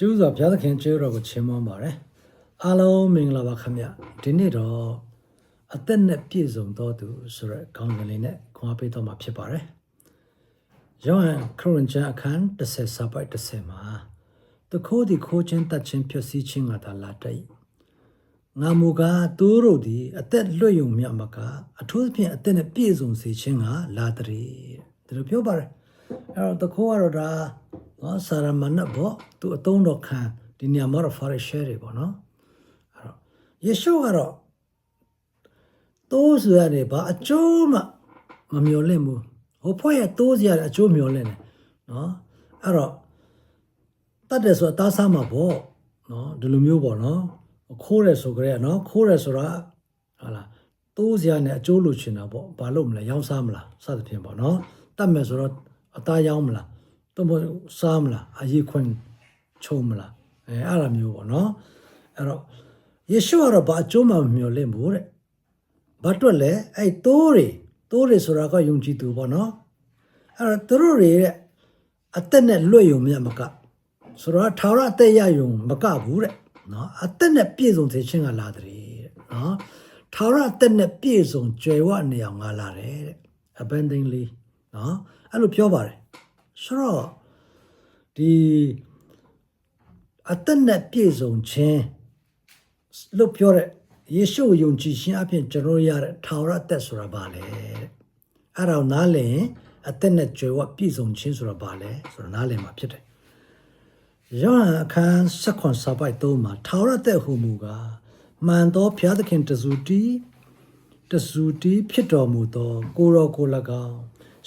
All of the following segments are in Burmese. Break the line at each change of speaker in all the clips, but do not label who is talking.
ရှုစွာဘုရားသခင်ကျေးဇူးတော်ကိုချီးမွမ်းပါတယ်အားလုံးမင်္ဂလာပါခင်ဗျဒီနေ့တော့အသက်နဲ့ပြည့်စုံတော်သူဆိုတဲ့ခေါင်းစဉ်လေးနဲ့ခွန်အားပေးတော်မှာဖြစ်ပါတယ်ယောဟန်ခရစ်ဝင်ကျမ်းအခန်း30စာပိုက်30မှာတခိုးဒီခိုးခြင်းတတ်ခြင်းဖြစ်စည်းခြင်းကသာလာတဲ့ငါမူကားသူတို့သည်အသက်လွတ်ယုံမြတ်မကအထူးသဖြင့်အသက်နဲ့ပြည့်စုံစေခြင်းကလာတဲ့ဒီလိုပြောပါတယ်အဲ့တော့တခိုးကတော့ဒါ နော်ဆာရမဏတ်ပေါ့သူအတုံးတော်ခံဒီနေရာမှာတော့ဖာရရှဲတွေပေါ့နော်အဲ့တော့ယေရှုကတော့တိုးစရတယ်ဘာအကျိုးမှမမျော်လင့်ဘူးဟိုဖွဲ့ရတိုးစရတဲ့အကျိုးမျော်လင့်တယ်နော်အဲ့တော့တတ်တယ်ဆိုတာတားဆားမှာပေါ့နော်ဒီလိုမျိုးပေါ့နော်ခိုးတယ်ဆိုကြရနော်ခိုးတယ်ဆိုတာဟာလားတိုးစရနဲ့အကျိုးလိုချင်တာပေါ့ဘာလို့မလဲရောင်းစားမလားစသဖြင့်ပေါ့နော်တတ်မယ်ဆိုတော့အသားရောင်းမလား တော့မဟုတ်စားမလားအရေးခွင့်ချုံမလားအဲအဲ့လိုမျိုးပေါ့နော်အဲ့တော့ယေရှုကတော့ဘာအကျိုးမှမမျှော်လင့်ဘူးတဲ့ဘာအတွက်လဲအဲ့တိုးတွေတိုးတွေဆိုတာကယုံကြည်သူပေါ့နော်အဲ့တော့သူတို့တွေတဲ့အသက်နဲ့လွတ်ယုံမြတ်မကဆိုတော့ထာဝရအသက်ရယုံမကဘူးတဲ့နော်အသက်နဲ့ပြည့်စုံစေခြင်းကလာတယ်တဲ့နော်ထာဝရအသက်နဲ့ပြည့်စုံကြွယ်ဝနေအောင်ငါလာတယ်တဲ့ abundantly နော်အဲ့လိုပြောပါတယ်ဆိုတော့ ဒီအသက်နဲ့ပြည့်စုံခြင်းလို့ပြောတဲ့ယေရှုကိုယုံကြည်ခြင်းအပြင်ကျွန်တော်ရတဲ့ထာဝရအသက်ဆိုတာဘာလဲတဲ့အဲ့ဒါကိုနားလည်ရင်အသက်နဲ့ကြွယ်ဝပြည့်စုံခြင်းဆိုတာဘာလဲဆိုတော့နားလည်မှာဖြစ်တယ်ယောဟန်အခန်း16စာပိုက်3မှာထာဝရသက်ဟုမူကားမှန်သောဘုရားသခင်တဇူတီတဇူတီဖြစ်တော်မူသော ကိုရောကို၎င်း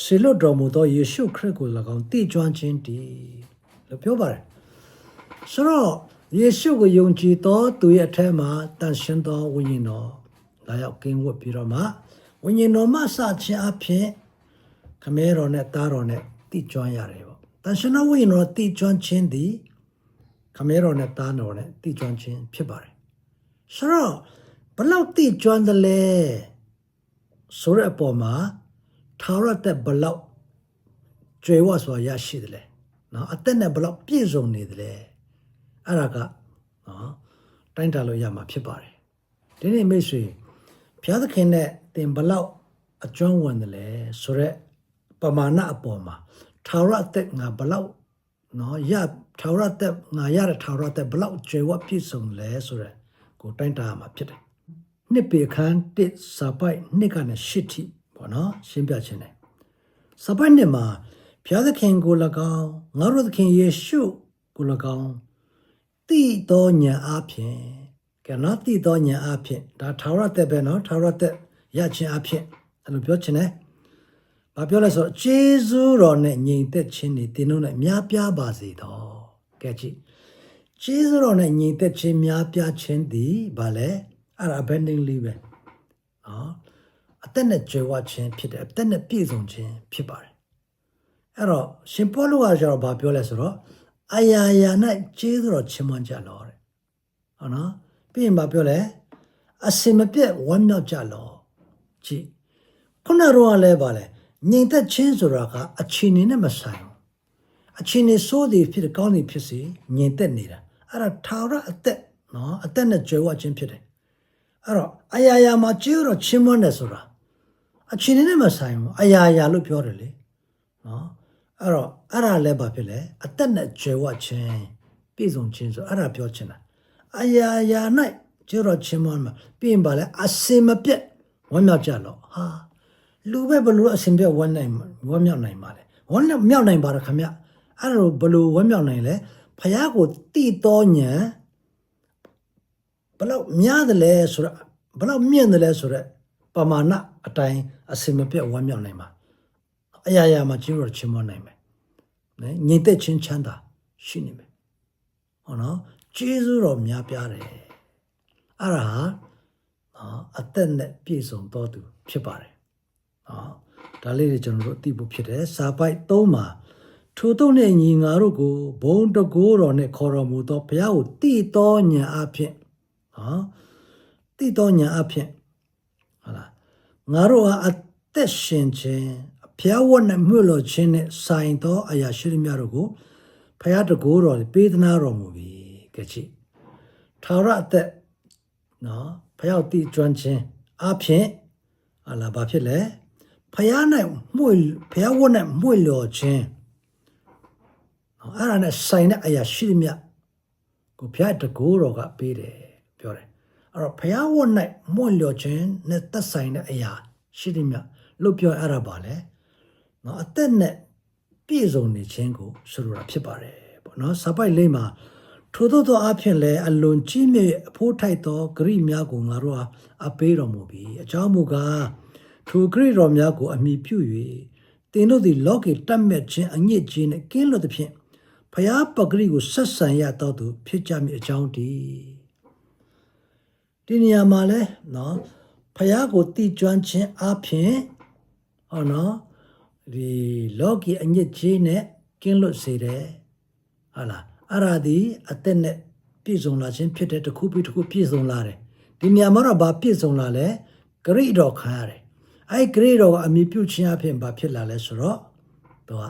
ဆေလွတ်တော်မူသောယေရှုခရစ်ကို၎င်းတည်ကျွမ်းခြင်းတည် လို့ပြောပါတယ်ဆိုတော့ယေရှုကိုယုံကြည်သောသူရဲ့အထက်မှာတန်ရှင်သောဝိညာဉ်တော်လာရောက်ကင်းဝတ်ပြီးတော့မှဝိညာဉ်တော်မှစခြင်းအဖြစ်ခမဲတော်နဲ့တားတော်နဲ့တည်ကျွမ်းရတယ်ပေါ့တန်ရှင်သောဝိညာဉ်တော်တည်ကျွမ်းခြင်းသည်ခမဲတော်နဲ့တားတော်နဲ့တည်ကျွမ်းခြင်းဖြစ်ပါတယ်ဆိုတော့ဘလောက်တည်ကျွမ်းတယ်လဲဆိုတဲ့အပေါ်မှာထာဝရတက်ဘလောက်ကျွေဝစွာရရှိတယ်လဲ နော်အသက်နဲ့ဘလောက်ပြည့်စုံနေတယ်လဲအဲ့ဒါကနော်တိုင်းတာလို့ရမှာဖြစ်ပါတယ်ဒီနေ့မိတ်ဆွေဘုရားသခင်နဲ့တင်ဘလောက်အကျွမ်းဝင်တယ်လဲဆိုတော့ပမာဏအပေါ်မှာထာဝရတက်ငါဘလောက်နော်ရထာဝရတက်ငါရတဲ့ထာဝရတက်ဘလောက်ကျွေဝပြည့်စုံလဲဆိုတော့ကိုတိုင်းတာရမှာဖြစ်တယ်နှစ်ပေခန်းတစ်စာပိုက်နှစ်ကနေရှစ်ထိပေါ့နော်ရှင်းပြခြင်းတယ်စပိုက်နှစ်မှာ ဘုရားသခင်ကို၎င်းငါတို့သခင်ယေရှုကို၎င်းတည်တော်ညာအဖြစ်ကဲနော်တည်တော်ညာအဖြစ်ဒါထာဝရတက်ပဲနော်ထာဝရတက်ရခြင်းအဖြစ်အဲ့လိုပြောခြင်းတယ်ဘာပြောလဲဆိုတော့ဂျေဇုတော်နဲ့ညီသက်ခြင်းတွေတင်းတို့နဲ့များပြားပါစေတော့ကဲကြည့်ဂျေဇုတော်နဲ့ညီသက်ခြင်းများပြားခြင်းသည်ဘာလဲအဲ့ဒါ abundantly ပဲနော်အသက်နဲ့ကြွယ်ဝခြင်းဖြစ်တယ်အသက်နဲ့ပြည့်စုံခြင်းဖြစ်ပါတယ် အဲ့တော့ရှင်ပေါလုကကျတော့ဘာပြောလဲဆိုတော့အယာယာ၌ကျေးဇူးတော်ချီးမွမ်းကြလောတဲ့ဟုတ်နော်ပြီးရင်ဘာပြောလဲအစင်မပြတ်ဝမ်းမြောက်ကြလောကြည့်ခုနကတော့လည်းပါလဲငြိမ်သက်ခြင်းဆိုတာကအချိန်နဲ့မဆိုင်ဘူးအချိန်နဲ့စိုးသည်ဖြစ်ကောင်းသည်ဖြစ်စေငြိမ်သက်နေတာအဲ့ဒါထာဝရအသက်နော်အသက်နဲ့ကြွယ်ဝခြင်းဖြစ်တယ်အဲ့တော့အယာယာမှာကျေးဇူးတော်ချီးမွမ်းတယ်ဆိုတာအချိန်နဲ့မဆိုင်ဘူးအယာယာလို့ပြောတယ်လေနော် အဲ့တော့အဲ့ဒါလည်းဘာဖြစ်လဲအသက်နဲ့ကြွယ်ဝခြင်းပြည့်စုံခြင်းဆိုအဲ့ဒါပြောချင်တာအယာယာ၌ကျေးဇူးတော်ချီးမွမ်းမှာပြီးရင်ဘာလဲအစင်မပြတ်ဝမ်းမြောက်ကြလော့ဟာလူပဲဘလို့အစင်ပြတ်ဝမ်းနိုင်ဝမ်းမြောက်နိုင်ပါလေဝမ်းမြောက်နိုင်ပါရခင်ဗျအဲ့ဒါဘလို့ဝမ်းမြောက်နိုင်လဲဖះကိုတိတော်ညံဘလောက်များတယ်လဲဆိုတော့ဘလောက်မြင့်တယ်လဲဆိုတော့ပမာဏအတိုင်းအစင်မပြတ်ဝမ်းမြောက်နိုင်ပါ အရာရာမှာကျင်းတော်ချင်းမနိုင်မယ်နော်ညီသက်ချင်းချမ်းသာရှိနေမယ်ဟောနော်ကျေးဇူးတော်များပြားတယ်အဲ့ဒါဟာနော်အသက်နဲ့ပြည့်စုံတော်သူဖြစ်ပါတယ်နော်ဒါလေးတွေကျွန်တော်တို့အသိဖို့ဖြစ်တယ်စာပိုက်၃မှာထိုတို့နဲ့ညီငါတို့ကိုဘုံတကိုးတော်နဲ့ခေါ်တော်မူသောဘုရားကိုတည်တော်ညာအဖြစ်နော်တည်တော်ညာအဖြစ်ဟုတ်လားငါတို့ဟာအသက်ရှင်ခြင်း ဘုရားဝတ်နဲ့မြှလို့ခြင်းနဲ့ဆိုင်သောအရာရှိသမျှတို့ကိုဖယားတကိုးတော်ပေးသနာတော်မူပြီကဲချစ်ထာဝရအသက်နော်ဖယားကိုတည်ကျွမ်းခြင်းအဖြစ်ဟာလာဘာဖြစ်လဲဖယား၌မှု့ဖယားဝတ်၌မှု့လျော်ခြင်းနော်အဲ့ဒါနဲ့ဆိုင်တဲ့အရာရှိသမျှကိုဖယားတကိုးတော်ကပေးတယ်ပြောတယ်အဲ့တော့ဖယားဝတ်၌မှု့လျော်ခြင်းနဲ့သက်ဆိုင်တဲ့အရာရှိသမျှလို့ပြောအဲ့ဒါပါလေ နော်အသက်နဲ့ပြည့်စုံနေခြင်းကိုဆိုလိုတာဖြစ်ပါတယ်ပေါ့နော်စပိုက်လေးမှာထို့သောသောအဖြစ်လဲအလွန်ကြီးမြတ်အဖို့ထိုက်သောဂရိများကိုငါတို့ဟာအပေးတော်မူပြီးအကြောင်းမူကားထိုဂရိတော်များကိုအမိပြု၍သင်တို့သည် လောကေတတ်မြတ်ခြင်းအညစ်အကြေးနှင့်ကင်းလွတ်သဖြင့်ဖျားပဂရိကိုဆက်ဆံရတော့သူဖြစ်ကြမည်အကြောင်းတည်းဒီနေရာမှာလဲနော်ဖျားကိုတည်ကျွမ်းခြင်းအပြင်ဟောနော် ဒီလောကီအညစ်အကြေးနဲ့ကင်းလွတ်စေတယ်ဟာလားအဲ့ဒါဒီအသက်နဲ့ပြည့်စုံလာခြင်းဖြစ်တဲ့တစ်ခုပြီးတစ်ခုပြည့်စုံလာတယ်ဒီနေရာမှာတော့ဘာပြည့်စုံလာလဲဂရိတော်ခံရတယ်အဲ့ဂရိတော်ကအမိပြုခြင်းအဖြစ်ဘာဖြစ်လာလဲဆိုတော့သူက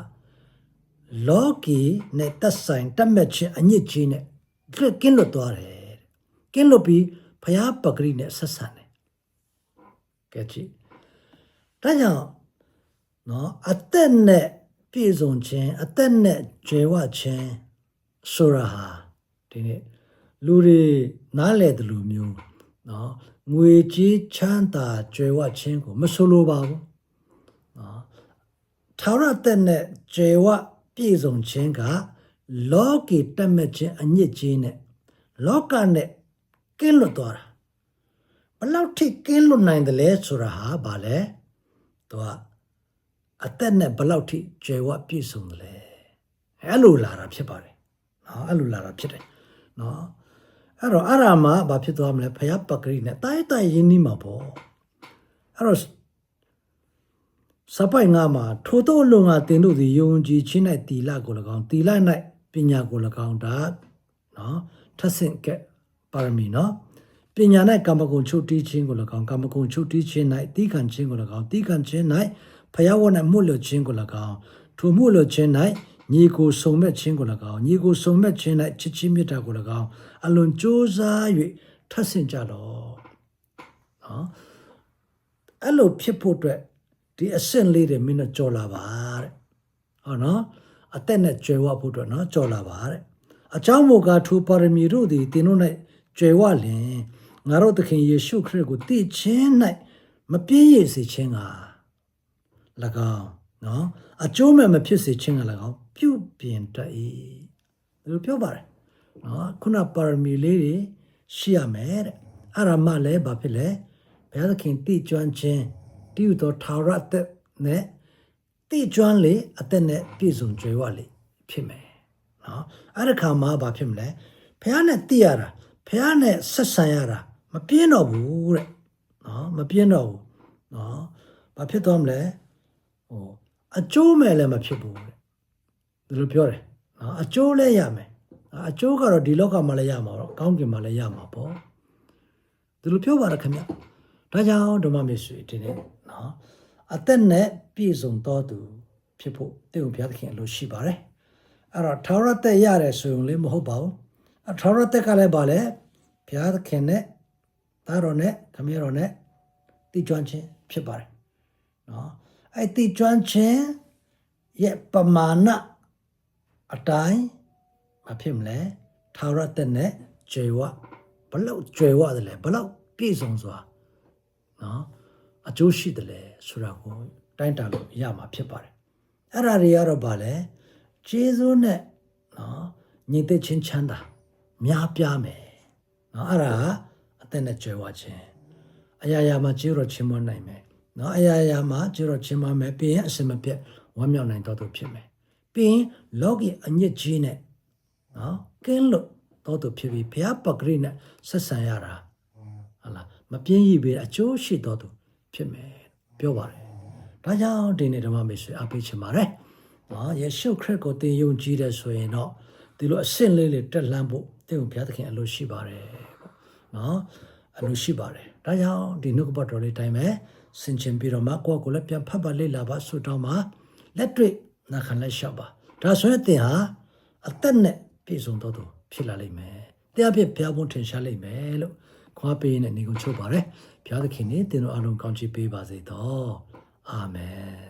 လောကီနဲ့သက်ဆိုင်တတ်မဲ့ခြင်းအညစ်အကြေးနဲ့ကင်းလွတ်သွားတယ်တဲ့ကင်းလွတ်ပြီးဖျားပဂရိနဲ့ဆက်ဆံတယ်ကဲကြည့်ဒါကြောင့် နော်အသက်နဲ့ပြည့်စုံခြင်းအသက်နဲ့ကြွယ်ဝခြင်းဆိုတာဟာဒီနေ့လူတွေနားလည်တယ်လို့မျိုးနော်ငွေကြီးချမ်းသာကြွယ်ဝခြင်းကို မဆိုလိုပါဘူးနော်ထာဝရသက်နဲ့ကြွယ်ဝပြည့်စုံခြင်းကလောကီတက်မဲ့ခြင်းအညစ်အကြေးနဲ့လောကနဲ့ကင်းလွတ်သွားတာဘလောက်ထိကင်းလွတ်နိုင်တယ်လဲဆိုတာဟာဗာလဲသူက အသက်နဲ့ဘလောက်ထိကျွယ်ဝပြည့်စုံတယ်လဲအဲ့လိုလာတာဖြစ်ပါတယ်နော်အဲ့လိုလာတာဖြစ်တယ်နော်အဲ့တော့အဲ့ဒါမှဘာဖြစ်သွားမလဲဖယားပကရိနဲ့တိုက်တိုက်ရင်းနှီးမှာပေါ့အဲ့တော့စပိုင်ငါမှာထိုတို့လုံငါတင်တို့သည်ယုံကြည်ခြင်း၌တီလာကို၎င်းတီလာ၌ပညာကို၎င်းဒါနော်ထဆင့်ကဲပါရမီနော်ပညာ၌ကာမဂုဏ်ချုပ်တီးခြင်းကို၎င်းကာမဂုဏ်ချုပ်တီးခြင်း၌တီးခံခြင်းကို၎င်းတီးခံခြင်း၌ ဖယားဝတ်၌မှုလို့ခြင်းကို၎င်းထိုမှုလို့ခြင်း၌ညီကိုစုံမဲ့ခြင်းကို၎င်းညီကိုစုံမဲ့ခြင်း၌ချစ်ချင်းမြတ်တာကို၎င်းအလွန်ကြိုးစား၍ထပ်ဆင့်ကြတော့နော်အဲ့လိုဖြစ်ဖို့အတွက်ဒီအဆင့်လေးတွေမင်းတို့ကြော်လာပါတဲ့ဟောနော်အသက်နဲ့ကြွယ်ဝဖို့အတွက်နော်ကြော်လာပါတဲ့အကြောင်းမူကားထိုပါရမီတို့သည်သင်တို့၌ကြွယ်ဝလင်ငါတို့သခင်ယေရှုခရစ်ကိုတည်ခြင်း၌မပြည့်ရည်စေခြင်းက၎ င်းနော်အကျိုးမဲ့မဖြစ်စေခြင်းက၎င်းပြုပြင်တတ်၏ဒီလိုပြောပါတယ်နော်ခုနပါရမီလေးတွေရှိရမယ်တဲ့အဲ့ဒါမှလည်းဘာဖြစ်လဲဘုရားသခင်တည်ကျွမ်းခြင်းတည်ယူသောထာဝရအသက်နဲ့တည်ကျွမ်းလေအသက်နဲ့ပြည့်စုံကြွယ်ဝလေဖြစ်မယ်နော်အဲ့ဒီခါမှာဘာဖြစ်မလဲဘုရားနဲ့တည်ရတာဘုရားနဲ့ဆက်ဆံရတာမပြင်းတော့ဘူးတဲ့နော်မပြင်းတော့ဘူးနော်ဘာဖြစ်သွားမလဲ ဟိုအကျိုးမဲ့လည်းမဖြစ်ဘူးတဲ့ဒီလိုပြောတယ်နော်အကျိုးလည်းရမယ်အကျိုးကတော့ဒီလောကမှာလည်းရမှာတော့ကောင်းကင်မှာလည်းရမှာပေါ့ဒီလိုပြောပါရခင်ဗျဒါကြောင့်ဓမ္မမေဆွေဒီနေ့နော်အသက်နဲ့ပြည့်စုံတော်သူဖြစ်ဖို့တေကိုဘုရားသခင်အလိုရှိပါတယ်အဲ့တော့ထာဝရသက်ရတယ်ဆိုရင်လည်းမဟုတ်ပါဘူးအထာဝရသက်ကလည်းပါလေဘုရားသခင်နဲ့သားတော်နဲ့ခမည်းတော်နဲ့တည်ကျွမ်းခြင်းဖြစ်ပါတယ်နော် အဲ့တည်ကျွမ်းခြင်းရဲ့ပမာဏအတိုင်းမဖြစ်မလဲထာဝရသက်နဲ့ကျွေဝဘလောက်ကျွေဝတယ်လဲဘလောက်ပြည့်စုံစွာနော်အကျိုးရှိတယ်လဲဆိုတာကိုတိုင်းတာလို့ရမှာဖြစ်ပါတယ်အဲ့ဒါတွေကတော့ဗာလဲဂျေဇုနဲ့နော်ညီသက်ချင်းချမ်းသာများပြားမယ်နော်အဲ့ဒါအသက်နဲ့ကျွေဝခြင်းအရာရာမှာကျေးတော်ချင်းမနိုင်မယ် နော်အရာရာမှာကျေးတော်ချင်းမမယ်ပြီးရင်အစမပြတ်ဝမ်းမြောက်နိုင်တော်သူဖြစ်မယ်ပြီးရင်လောကီအညစ်အကြေးနဲ့နော်ကင်းလို့တော်သူဖြစ်ပြီးဘုရားပဂရိနဲ့ဆက်ဆံရတာဟုတ်လားမပြင်းရည်ပဲအကျိုးရှိတော်သူဖြစ်မယ်ပြောပါတယ်ဒါကြောင့်ဒီနေ့ဓမ္မမေဆွေအပေးချင်ပါတယ်နော်ယေရှုခရစ်ကိုသင်ယုံကြည်တယ်ဆိုရင်တော့ဒီလိုအဆင့်လေးလေးတက်လှမ်းဖို့သင်ကိုဘုရားသခင်အလိုရှိပါတယ်ပေါ့နော်အလိုရှိပါတယ် ဒါကြောင့်ဒီနှုတ်ကပတ်တော်လေးတိုင်းပဲဆင်ခြင်ပြီးတော့မှကိုယ့်ကိုယ်လည်းပြန်ဖတ်ပါလေ့လာပါဆုတောင်းပါလက်တွေ့နာခံလက်လျှောက်ပါဒါဆိုရင်သင်ဟာအသက်နဲ့ပြည့်စုံတော်သူဖြစ်လာလိမ့်မယ်တရားဖြစ်ဘုရားဘုန်းထင်ရှားလိမ့်မယ်လို့ခွာပေးနေနေကုန်ချုပ်ပါတယ်ဘုရားသခင်နေသင်တို့အလုံးကောင်းချီးပေးပါစေတော့အာမင်